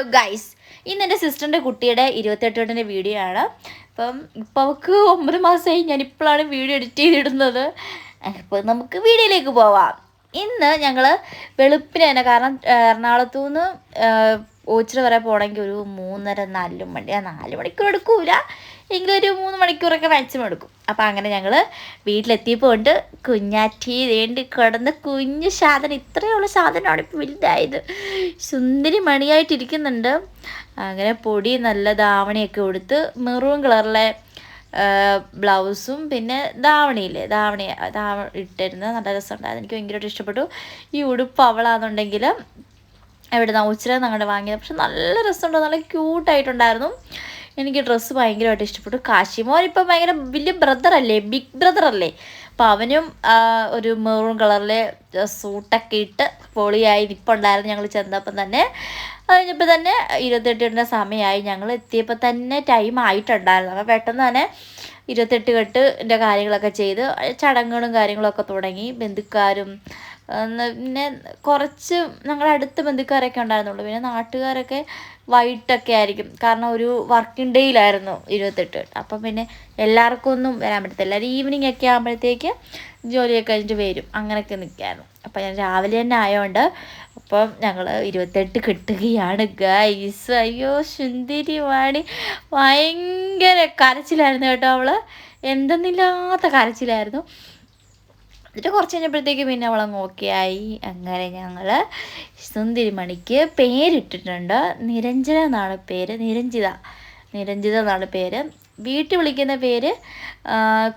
Hello guys ഇന്ന് എന്റെ സിസ്റ്ററിന്റെ കുട്ടിയുടെ ഇരുപത്തെട്ടോട്ടിന്റെ വീഡിയോ ആണ്. അപ്പം ഇപ്പോൾ അവൾക്ക് ഒമ്പത് മാസമായി ഞാനിപ്പോഴാണ് വീഡിയോ എഡിറ്റ് ചെയ്തിടുന്നത്. അപ്പോൾ നമുക്ക് വീഡിയോയിലേക്ക് പോവാം. ഇന്ന് ഞങ്ങൾ വെളുപ്പിന് തന്നെ കാരണം എറണാകുളത്തു നിന്ന് ഓച്ചിറ വരെ പോകണമെങ്കിൽ ഒരു മൂന്നര നാല് മണി ആ നാല് മണിക്കൂർ എടുക്കൂല. എങ്കിലും ഒരു മൂന്ന് മണിക്കൂറൊക്കെ മാക്സിമം എടുക്കും. അപ്പം അങ്ങനെ ഞങ്ങൾ വീട്ടിലെത്തിയപ്പോൾ ഉണ്ട് കുഞ്ഞാറ്റി വേണ്ടി കിടന്ന കുഞ്ഞു സാധനം ഇത്രയുള്ള സാധനമാണ് ഇപ്പോൾ വലുതായത്. സുന്ദരി മണിയായിട്ടിരിക്കുന്നുണ്ട് അങ്ങനെ പൊടി നല്ല ധാവണിയൊക്കെ കൊടുത്ത് മെറൂൺ കളറിലെ ബ്ലൗസും പിന്നെ ധാവണിയില്ലേ ധാവണി ധാവ ഇട്ടിരുന്നത്. നല്ല രസമുണ്ടായിരുന്നു. എനിക്ക് ഭയങ്കരമായിട്ട് ഇഷ്ടപ്പെട്ടു. ഈ ഉടുപ്പ് അവളാണെന്നുണ്ടെങ്കിൽ എവിടെ നിന്ന് ഉച്ചിര അങ്ങോട്ട് വാങ്ങിയത്. പക്ഷെ നല്ല രസമുണ്ട്. നല്ല ക്യൂട്ടായിട്ടുണ്ടായിരുന്നു. എനിക്ക് ഡ്രസ്സ് ഭയങ്കരമായിട്ട് ഇഷ്ടപ്പെട്ടു. കാശിമോൻ ഇപ്പം ഭയങ്കര വലിയ ബ്രദറല്ലേ ബിഗ് ബ്രദറല്ലേ അപ്പം അവനും ഒരു മെറൂൺ കളറിലെ സൂട്ടൊക്കെ ഇട്ട് പൊളിയായി നിൽപ്പുണ്ടായിരുന്നു ഞങ്ങൾ ചെന്നപ്പം തന്നെ. അത് കഴിഞ്ഞപ്പോൾ തന്നെ ഇരുപത്തെട്ടിന്റെ സമയമായി. ഞങ്ങൾ എത്തിയപ്പോൾ തന്നെ ടൈം ആയിട്ടുണ്ടായിരുന്നു. അപ്പോൾ പെട്ടെന്ന് തന്നെ ഇരുപത്തെട്ട് കെട്ടിന്റെ കാര്യങ്ങളൊക്കെ ചെയ്ത് ചടങ്ങുകളും കാര്യങ്ങളൊക്കെ തുടങ്ങി. ബന്ധുക്കാരും പിന്നെ കുറച്ച് ഞങ്ങളുടെ അടുത്ത ബന്ധുക്കാരൊക്കെ ഉണ്ടായിരുന്നുള്ളൂ. പിന്നെ നാട്ടുകാരൊക്കെ വൈകിട്ടൊക്കെ ആയിരിക്കും. കാരണം ഒരു വർക്കിംഗ് ഡേയിലായിരുന്നു ഇരുപത്തെട്ട്. അപ്പം പിന്നെ എല്ലാവർക്കും ഒന്നും വരാൻ പറ്റത്തില്ല. എല്ലാവരും ഈവനിങ് ഒക്കെ ആകുമ്പോഴത്തേക്ക് ജോലിയൊക്കെ കഴിഞ്ഞിട്ട് വരും. അങ്ങനെയൊക്കെ നിൽക്കായിരുന്നു അപ്പം ഞാൻ രാവിലെ തന്നെ ആയതുകൊണ്ട് അപ്പം ഞങ്ങൾ ഇരുപത്തെട്ട് കിട്ടുകയാണ്. ഗൈസ് അയ്യോ സുന്ദരി വാണി ഭയങ്കര കരച്ചിലായിരുന്നു കേട്ടോ അവൾ എന്തെന്നില്ലാത്ത കരച്ചിലായിരുന്നു. എന്നിട്ട് കുറച്ച് കഴിഞ്ഞപ്പോഴത്തേക്ക് പിന്നെ അവളങ്ങ് ഓക്കെ ആയി അങ്ങനെ ഞങ്ങൾ സുന്ദരി മണിക്ക് പേരിട്ടിട്ടുണ്ട്. നിരഞ്ജന എന്നാണ് പേര്. നിരഞ്ജിത. നിരഞ്ജിത എന്നാണ് പേര്. വീട്ടിൽ വിളിക്കുന്ന പേര്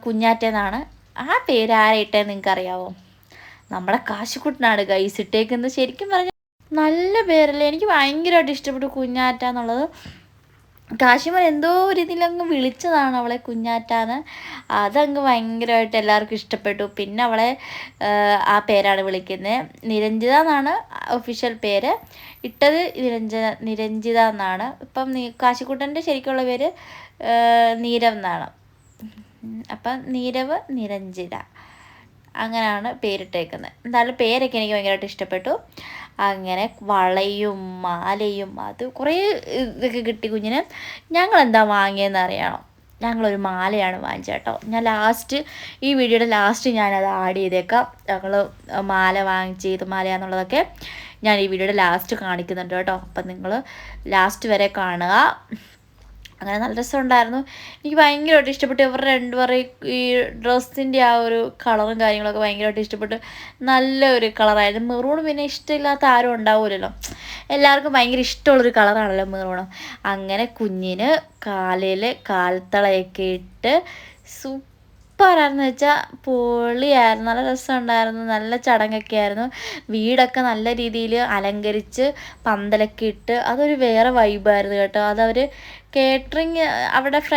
കുഞ്ഞാറ്റ എന്നാണ്. ആ പേര് ആരായിട്ടേ അറിയാവോ നമ്മുടെ കാശിക്കുട്ടനാണ് ഗൈസ് ശരിക്കും പറഞ്ഞാൽ നല്ല പേരല്ലേ. എനിക്ക് ഭയങ്കരമായിട്ട് ഇഷ്ടപ്പെട്ടു കുഞ്ഞാറ്റ എന്നുള്ളത്. കാശിമോൻ എന്തോ ഒരു അങ്ങ് വിളിച്ചതാണ് അവളെ കുഞ്ഞാറ്റാന്ന്. അതങ്ങ് ഭയങ്കരമായിട്ട് എല്ലാവർക്കും ഇഷ്ടപ്പെട്ടു. പിന്നെ അവളെ ആ പേരാണ് വിളിക്കുന്നത് നിരഞ്ജിത എന്നാണ് ഒഫീഷ്യൽ പേര്. ഇട്ടത് നിരഞ്ജ നിരഞ്ജിത എന്നാണ്. ഇപ്പം കാശിക്കുട്ടന്റെ ശരിക്കുള്ള പേര് നീരവ് എന്നാണ്. അപ്പം നീരവ് നിരഞ്ജിത. അങ്ങനെയാണ് പേരിട്ടേക്കുന്നത്. എന്തായാലും പേരൊക്കെ എനിക്ക് ഭയങ്കരമായിട്ട് ഇഷ്ടപ്പെട്ടു. അങ്ങനെ വളയും മാലയും അത് കുറേ ഇതൊക്കെ കിട്ടി കുഞ്ഞിന്. ഞങ്ങൾ എന്താ വാങ്ങിയതെന്ന് അറിയണം. ഞങ്ങളൊരു മാലയാണ് വാങ്ങിച്ചത് കേട്ടോ. ഞാൻ ലാസ്റ്റ് ഈ വീഡിയോയുടെ ലാസ്റ്റ് ഞാനത് ആഡ് ചെയ്തേക്കാം. ഞങ്ങൾ മാല വാങ്ങിച്ച് ചെയ്ത് മാലയാന്നുള്ളതൊക്കെ ഞാൻ ഈ വീഡിയോയുടെ ലാസ്റ്റ് കാണിക്കുന്നുണ്ട് കേട്ടോ. അപ്പം നിങ്ങൾ ലാസ്റ്റ് വരെ കാണുക. അങ്ങനെ നല്ല രസമുണ്ടായിരുന്നു. എനിക്ക് ഭയങ്കരമായിട്ട് ഇഷ്ടപ്പെട്ടു. ഇവരുടെ രണ്ടുപേരെയും ഈ ഡ്രസ്സിന്റെ ആ ഒരു കളറും കാര്യങ്ങളൊക്കെ ഭയങ്കരമായിട്ട് ഇഷ്ടപ്പെട്ടു. നല്ലൊരു കളറായിരുന്നു. മെറൂൺ പിന്നെ ഇഷ്ടമില്ലാത്ത ആരും ഉണ്ടാവില്ലല്ലോ എല്ലാവർക്കും ഭയങ്കര ഇഷ്ടമുള്ളൊരു കളറാണല്ലോ മെറൂണും അങ്ങനെ കുഞ്ഞിന് കാലിൽ കാൽത്തളയൊക്കെ ഇട്ട് സൂപ്പർ സൂപ്പറായിരുന്നു വെച്ചാൽ പൊളിയായിരുന്നു. നല്ല രസമുണ്ടായിരുന്നു. നല്ല ചടങ്ങൊക്കെ ആയിരുന്നു. വീടൊക്കെ നല്ല രീതിയിൽ അലങ്കരിച്ച് പന്തലൊക്കെ ഇട്ട് അതൊരു വേറെ വൈബായിരുന്നു കേട്ടോ. അതവർ കേറ്ററിങ് അവിടെ ഫ്ര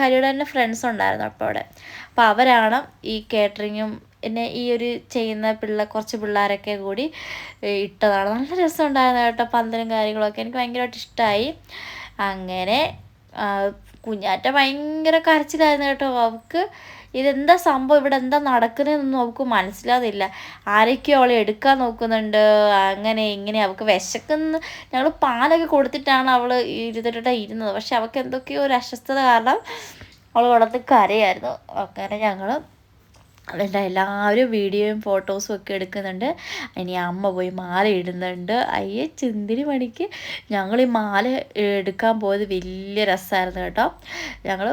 ഹരിയുടെ തന്നെ ഫ്രണ്ട്സ് ഉണ്ടായിരുന്നു അപ്പോൾ അവിടെ. അപ്പോൾ അവരാണ് ഈ കേറ്ററിങ്ങും പിന്നെ ഈ ഒരു ചെയ്യുന്ന പിള്ള കുറച്ച് പിള്ളേരൊക്കെ കൂടി ഇട്ടതാണ്. നല്ല രസമുണ്ടായിരുന്നു കേട്ടോ പന്തലും കാര്യങ്ങളൊക്കെ. എനിക്ക് ഭയങ്കരമായിട്ട് ഇഷ്ടമായി അങ്ങനെ കുഞ്ഞാറ്റ ഭയങ്കര കരച്ചിലായിരുന്നു കേട്ടോ. അവൾക്ക് ഇതെന്താ സംഭവം? ഇവിടെ എന്താ നടക്കുന്നതെന്നൊന്നും അവൾക്ക് മനസ്സിലാകുന്നില്ല ആരൊക്കെയോ അവളെ എടുക്കാൻ നോക്കുന്നുണ്ട്. അങ്ങനെ ഇങ്ങനെ അവൾക്ക് വിശക്കുന്ന. ഞങ്ങൾ പാലൊക്കെ കൊടുത്തിട്ടാണ് അവൾ ഇരുന്നിട്ട് ഇരുന്നത്. പക്ഷെ അവൾക്ക് എന്തൊക്കെയോ ഒരു അസ്വസ്ഥത കാരണം അവൾ വളർത്ത് കരയായിരുന്നു. അങ്ങനെ ഞങ്ങൾ അതുകൊണ്ട് എല്ലാവരും വീഡിയോയും ഫോട്ടോസും ഒക്കെ എടുക്കുന്നുണ്ട്. ഇനി അമ്മ പോയി മാല ഇടുന്നുണ്ട്. അയ്യേ ചിന്തിരി മണിക്ക് ഞങ്ങൾ ഈ മാല എടുക്കാൻ പോയത് വലിയ രസമായിരുന്നു കേട്ടോ. ഞങ്ങൾ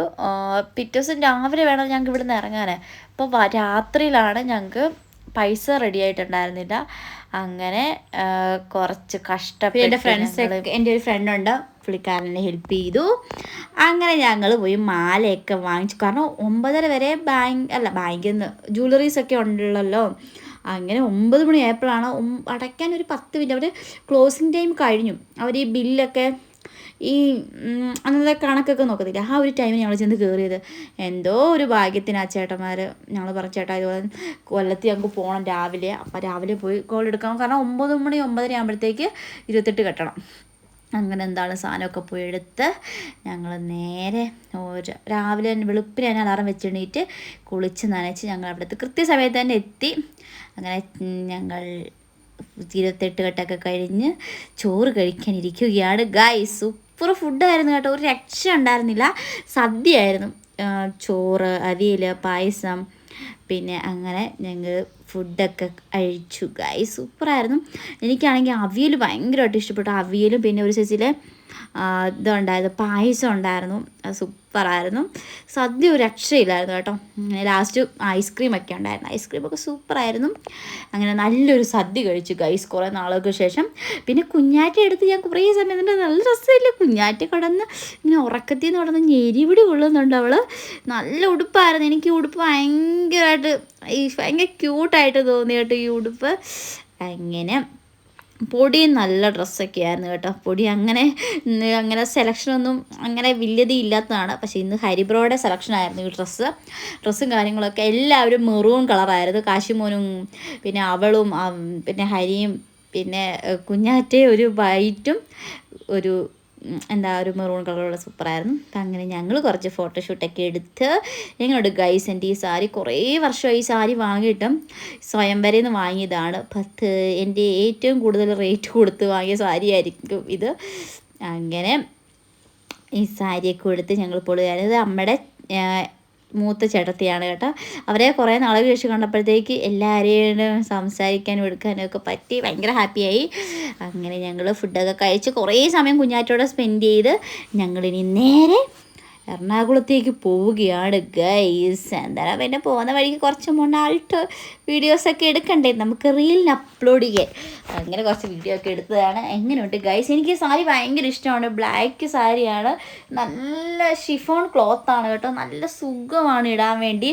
പിറ്റേ ദിവസം രാവിലെ വേണം ഞങ്ങൾക്ക് ഇവിടുന്ന് ഇറങ്ങാൻ അപ്പോൾ രാത്രിയിലാണ് ഞങ്ങൾക്ക് പൈസ റെഡി ആയിട്ടുണ്ടായിരുന്നില്ല. അങ്ങനെ കുറച്ച് കഷ്ടപ്പെട്ട് എന്റെ ഫ്രണ്ട്സ് എന്റെ ഒരു ഫ്രണ്ടുണ്ട് പുള്ളിക്കാരനെ ഹെൽപ്പ് ചെയ്തു. അങ്ങനെ ഞങ്ങൾ പോയി മാലയൊക്കെ വാങ്ങിച്ചു. കാരണം ഒമ്പതര വരെ ബാങ്ക് അല്ല ബാങ്കിൽ നിന്ന് ജ്വല്ലറീസ് ഒക്കെ ഉണ്ടല്ലോ. അങ്ങനെ ഒമ്പത് മണിയായപ്പോഴാണ് അടയ്ക്കാൻ ഒരു പത്ത് മിനിറ്റ്. അവർ ക്ലോസിങ് ടൈം കഴിഞ്ഞു. അവർ ഈ ബില്ലൊക്കെ ഈ അന്നത്തെ കണക്കൊക്കെ നോക്കത്തില്ല. ആ ഒരു ടൈമിൽ ഞങ്ങൾ ചെന്ന് കയറിയത് എന്തോ ഒരു ഭാഗ്യത്തിന് ആ ചേട്ടന്മാർ ഞങ്ങൾ പറഞ്ഞ ചേട്ടാ ഇതുപോലെ കൊല്ലത്ത് ഞങ്ങൾക്ക് പോകണം രാവിലെ. അപ്പോൾ രാവിലെ പോയി കോൾ എടുക്കണം കാരണം ഒമ്പത് മണി ഒമ്പതര ആകുമ്പോഴത്തേക്ക് ഇരുപത്തെട്ട് കെട്ടണം. അങ്ങനെ എന്താണ് സാധനമൊക്കെ പോയി എടുത്ത് ഞങ്ങൾ നേരെ രാവിലെ തന്നെ വെളുപ്പിന് തന്നെ അലാറം വെച്ചെണീറ്റ് കുളിച്ച് നനച്ച് ഞങ്ങൾ അവിടുത്തെ കൃത്യസമയത്ത് തന്നെ എത്തി. അങ്ങനെ ഞങ്ങൾ ഇരുപത്തെട്ട് കെട്ടൊക്കെ കഴിഞ്ഞ് ചോറ് കഴിക്കാൻ ഇരിക്കുകയാണ്. ഗായ് സൂപ്പർ ഫുഡായിരുന്നു കേട്ടോ. ഒരു രക്ഷ ഉണ്ടായിരുന്നില്ല. സദ്യയായിരുന്നു. ചോറ് അവിയൽ പായസം. പിന്നെ അങ്ങനെ ഞങ്ങൾ ഫുഡൊക്കെ കഴിച്ചു. ഗായ് സൂപ്പറായിരുന്നു എനിക്കാണെങ്കിൽ അവിയൽ ഭയങ്കരമായിട്ട് ഇഷ്ടപ്പെട്ടു. അവിയലും പിന്നെ ഒരു ചേച്ചിയിലെ ഇതുണ്ടായിരുന്നു പായസം ഉണ്ടായിരുന്നു സൂപ്പറായിരുന്നു. സദ്യ ഒരു രക്ഷയില്ലായിരുന്നു കേട്ടോ. ലാസ്റ്റ് ഐസ്ക്രീം ഒക്കെ ഉണ്ടായിരുന്നു. ഐസ്ക്രീമൊക്കെ സൂപ്പറായിരുന്നു. അങ്ങനെ നല്ലൊരു സദ്യ കഴിച്ചു ഗൈസ് കുറേ നാളുകൾക്ക് ശേഷം. പിന്നെ കുഞ്ഞാറ്റ എടുത്ത് ഞാൻ കുറേ സമയം തന്നെ നല്ല രസമില്ല? കുഞ്ഞാറ്റ കടന്ന് ഇങ്ങനെ ഉറക്കത്തിൽ നിന്ന് കടന്ന് ഞെരിപിടി കൊള്ളുന്നുണ്ട് അവൾ നല്ല ഉടുപ്പായിരുന്നു. എനിക്ക് ഉടുപ്പ് ഭയങ്കരമായിട്ട് ഈ ഭയങ്കര ക്യൂട്ടായിട്ട് തോന്നി കേട്ടോ ഈ ഉടുപ്പ്. അങ്ങനെ പൊടി നല്ല ഡ്രസ്സൊക്കെ ആയിരുന്നു കേട്ടോ. പൊടി അങ്ങനെ അങ്ങനെ സെലക്ഷനൊന്നും അങ്ങനെ വലിയത് ഇല്ലാത്തതാണ് പക്ഷേ ഇന്ന് ഹരിബ്രോയുടെ സെലക്ഷൻ ആയിരുന്നു ഈ ഡ്രസ്സ്. ഡ്രസ്സും കാര്യങ്ങളൊക്കെ എല്ലാവരും മെറൂൺ കളറായിരുന്നു. കാശിമോനും പിന്നെ അവളും പിന്നെ ഹരിയും പിന്നെ കുഞ്ഞാറ്റേ ഒരു വൈറ്റും ഒരു എന്താ ഒരു മെറൂൺ കളറുള്ള സൂപ്പറായിരുന്നു അപ്പം അങ്ങനെ ഞങ്ങൾ കുറച്ച് ഫോട്ടോഷൂട്ടൊക്കെ എടുത്ത് ഞങ്ങളുടെ ഗൈസ് എന്റെ ഈ സാരി കുറേ വർഷമായി ഈ സാരി വാങ്ങിയിട്ടും സ്വയംവരയിൽ നിന്ന് വാങ്ങിയതാണ്. പത്ത് എന്റെ ഏറ്റവും കൂടുതൽ റേറ്റ് കൊടുത്ത് വാങ്ങിയ സാരി ആയിരിക്കും ഇത്. അങ്ങനെ ഈ സാരിയൊക്കെ കൊടുത്ത് ഞങ്ങൾ ഇത് ആ, മൂത്ത ചേട്ടത്തിയാണ് കേട്ടോ. അവരെ കുറേ നാളെ ശേഷം കണ്ടപ്പോഴത്തേക്ക് എല്ലാവരെയും സംസാരിക്കാനും എടുക്കാനും ഒക്കെ പറ്റി ഭയങ്കര ഹാപ്പിയായി. അങ്ങനെ ഞങ്ങൾ ഫുഡൊക്കെ കഴിച്ച് കുറേ സമയം കുഞ്ഞാറ്റോടെ സ്പെൻഡ് ചെയ്ത് ഞങ്ങളിനി നേരെ എറണാകുളത്തേക്ക് പോവുകയാണ് ഗൈസ് എന്തായാലും പിന്നെ പോകുന്ന വഴിക്ക് കുറച്ച് മുന്നായിട്ട് വീഡിയോസൊക്കെ എടുക്കണ്ടേ? നമുക്ക് റീലിന് അപ്ലോഡ് ചെയ്യാൻ. അങ്ങനെ കുറച്ച് വീഡിയോ ഒക്കെ എടുത്തതാണ്. എങ്ങനെയുണ്ട് ഗൈസ് എനിക്ക് സാരി ഭയങ്കര ഇഷ്ടമാണ്. ബ്ലാക്ക് സാരിയാണ്. നല്ല ഷിഫോൺ ക്ലോത്താണ് കേട്ടോ. നല്ല സുഖമാണ് ഇടാൻ വേണ്ടി.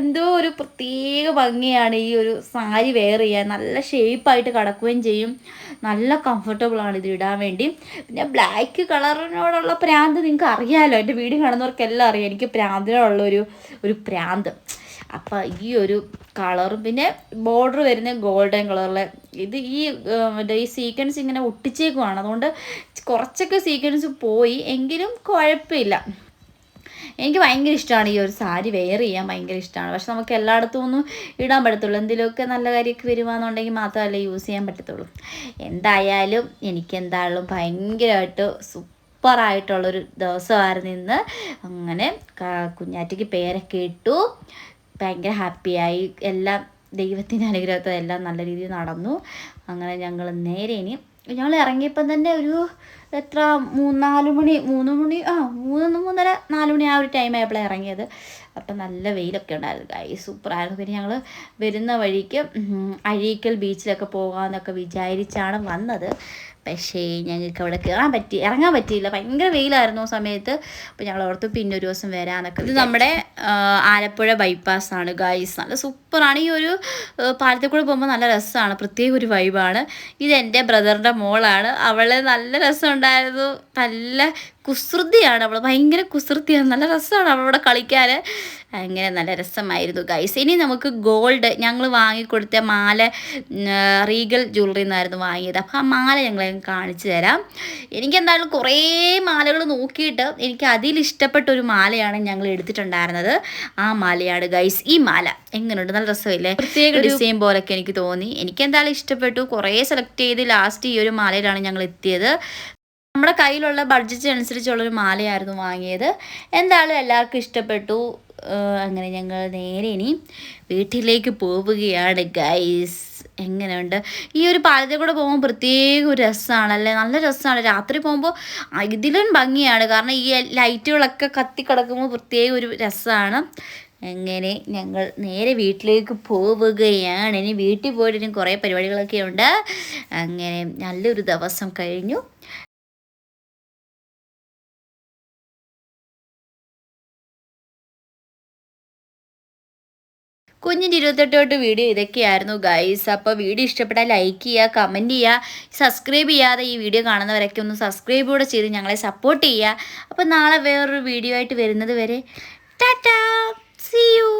എന്തോ ഒരു പ്രത്യേക ഭംഗിയാണ് ഈ ഒരു സാരി വെയർ ചെയ്യാൻ. നല്ല ഷേപ്പായിട്ട് കിടക്കുകയും ചെയ്യും. നല്ല കംഫർട്ടബിളാണ് ഇത് ഇടാൻ വേണ്ടി. പിന്നെ ബ്ലാക്ക് കളറിനോടുള്ള പ്രാന്ത് നിങ്ങൾക്ക് അറിയാമല്ലോ എന്റെ വീഡിയോ കാണുന്നവർക്കെല്ലാം അറിയാം. എനിക്ക് പ്രാന്തിനുള്ള ഒരു ഒരു പ്രാന്ത്. അപ്പം ഈ ഒരു കളറും പിന്നെ ബോർഡർ വരുന്ന ഗോൾഡൻ കളറിലെ ഇത് ഈ ഈ സീക്വൻസ് ഇങ്ങനെ ഒട്ടിച്ചേക്കുവാണ്. അതുകൊണ്ട് കുറച്ചൊക്കെ സീക്വൻസ് പോയി. എങ്കിലും കുഴപ്പമില്ല. എനിക്ക് ഭയങ്കര ഇഷ്ടമാണ് ഈ ഒരു സാരി വെയർ ചെയ്യാൻ ഭയങ്കര ഇഷ്ടമാണ്. പക്ഷെ നമുക്ക് എല്ലായിടത്തും ഒന്നും ഇടാൻ പറ്റത്തുള്ളൂ. എന്തെങ്കിലുമൊക്കെ നല്ല കാര്യമൊക്കെ വരുവാന്നുണ്ടെങ്കിൽ മാത്രമല്ലേ യൂസ് ചെയ്യാൻ പറ്റത്തുള്ളൂ. എന്തായാലും എനിക്ക് എന്തായാലും ഭയങ്കരമായിട്ട് സൂപ്പറായിട്ടുള്ളൊരു ദിവസമായിരുന്നു ഇന്ന്. അങ്ങനെ കുഞ്ഞാറ്റയ്ക്ക് പേരൊക്കെ ഇട്ടു. ഭയങ്കര ഹാപ്പിയായി. എല്ലാം ദൈവത്തിന്റെ അനുഗ്രഹത്തിൽ എല്ലാം നല്ല രീതിയിൽ നടന്നു. അങ്ങനെ ഞങ്ങൾ നേരെ ഇനി ഞങ്ങൾ ഇറങ്ങിയപ്പം തന്നെ ഒരു എത്ര മൂന്നാൽ മണി മൂന്ന് മണി ആ മൂന്ന് മൂന്നര നാല് മണി ആ ഒരു ടൈം ആയപ്പോഴാണ് ഇറങ്ങിയത്. അപ്പം നല്ല വെയിലൊക്കെ ഉണ്ടായിരുന്നു കൈ സൂപ്പറായിരുന്നു. പിന്നെ ഞങ്ങൾ വരുന്ന വഴിക്ക് അഴീക്കൽ ബീച്ചിലൊക്കെ പോകാമെന്നൊക്കെ വിചാരിച്ചാണ് വന്നത്. പക്ഷേ ഞങ്ങൾക്ക് അവിടെ കയറാൻ പറ്റി ഇറങ്ങാൻ പറ്റിയില്ല. ഭയങ്കര വെയിലായിരുന്നു ആ സമയത്ത്. അപ്പോൾ ഞങ്ങൾ ഓർത്ത് പിന്നെ ഒരു ദിവസം വരാമെന്നൊക്കെ ഇത് നമ്മുടെ ആലപ്പുഴ ബൈപ്പാസ് ആണ് ഗൈസ് നല്ല സൂപ്പറാണ് ഈ ഒരു പാലത്തിൽ കൂടെ പോകുമ്പോൾ നല്ല രസമാണ് പ്രത്യേക ഒരു വൈബാണ് ഇത് എന്റെ ബ്രദറിന്റെ മോളാണ്. അവൾ നല്ല രസമുണ്ടായിരുന്നു. നല്ല കുസൃതിയാണ് അവൾ ഭയങ്കര കുസൃതിയാണ്. നല്ല രസമാണ് അവളവിടെ കളിക്കാൻ അങ്ങനെ നല്ല രസമായിരുന്നു ഗൈസ് ഇനി നമുക്ക് ഗോൾഡ് ഞങ്ങൾ വാങ്ങിക്കൊടുത്ത മാല റീഗൽ ജ്വല്ലറി നിന്നായിരുന്നു വാങ്ങിയത്. അപ്പോൾ ആ മാല ഞങ്ങൾ കാണിച്ചു തരാം. എനിക്കെന്തായാലും കുറേ മാലകൾ നോക്കിയിട്ട് എനിക്ക് അതിൽ ഇഷ്ടപ്പെട്ട ഒരു മാലയാണ് ഞങ്ങൾ എടുത്തിട്ടുണ്ടായിരുന്നത്. ആ മാലയാണ് ഗൈസ് ഈ മാല എങ്ങനെയുണ്ട് നല്ല രസമില്ലേ? പ്രത്യേക ഡിസൈൻ പോലൊക്കെ എനിക്ക് തോന്നി. എനിക്കെന്തായാലും ഇഷ്ടപ്പെട്ടു. കുറേ സെലക്ട് ചെയ്ത് ലാസ്റ്റ് ഈ ഒരു മാലയിലാണ് ഞങ്ങൾ എത്തിയത്. നമ്മുടെ കയ്യിലുള്ള ബഡ്ജറ്റ് അനുസരിച്ചുള്ളൊരു മാലയായിരുന്നു വാങ്ങിയത്. എന്തായാലും എല്ലാവർക്കും ഇഷ്ടപ്പെട്ടു. അങ്ങനെ ഞങ്ങൾ നേരെ ഇനി വീട്ടിലേക്ക് പോവുകയാണ് ഗൈസ് എങ്ങനെയുണ്ട്? ഈ ഒരു പാലത്തിൽ കൂടെ പോകുമ്പോൾ പ്രത്യേക ഒരു രസമാണല്ലേ നല്ല രസമാണ്. രാത്രി പോകുമ്പോൾ ഇതിലും ഭംഗിയാണ്. കാരണം ഈ ലൈറ്റുകളൊക്കെ കത്തിക്കിടക്കുമ്പോൾ പ്രത്യേക ഒരു രസമാണ്. എങ്ങനെ ഞങ്ങൾ നേരെ വീട്ടിലേക്ക് പോവുകയാണ്. ഇനി വീട്ടിൽ പോയിട്ട് ഇനി കുറേ പരിപാടികളൊക്കെ ഉണ്ട്. അങ്ങനെ നല്ലൊരു ദിവസം കഴിഞ്ഞു. കുഞ്ഞിന്റെ ഇരുപത്തെട്ട് തൊട്ട് വീഡിയോ ഇതൊക്കെയായിരുന്നു ഗൈസ് അപ്പോൾ വീഡിയോ ഇഷ്ടപ്പെട്ടാൽ ലൈക്ക് ചെയ്യുക കമന്റ് ചെയ്യുക. സബ്സ്ക്രൈബ് ചെയ്യാതെ ഈ വീഡിയോ കാണുന്നവരൊക്കെ ഒന്ന് സബ്സ്ക്രൈബ് കൂടെ ചെയ്ത് ഞങ്ങളെ സപ്പോർട്ട് ചെയ്യുക. അപ്പോൾ നാളെ വേറൊരു വീഡിയോ ആയിട്ട് വരുന്നത് വരെ ടാറ്റാ സി യു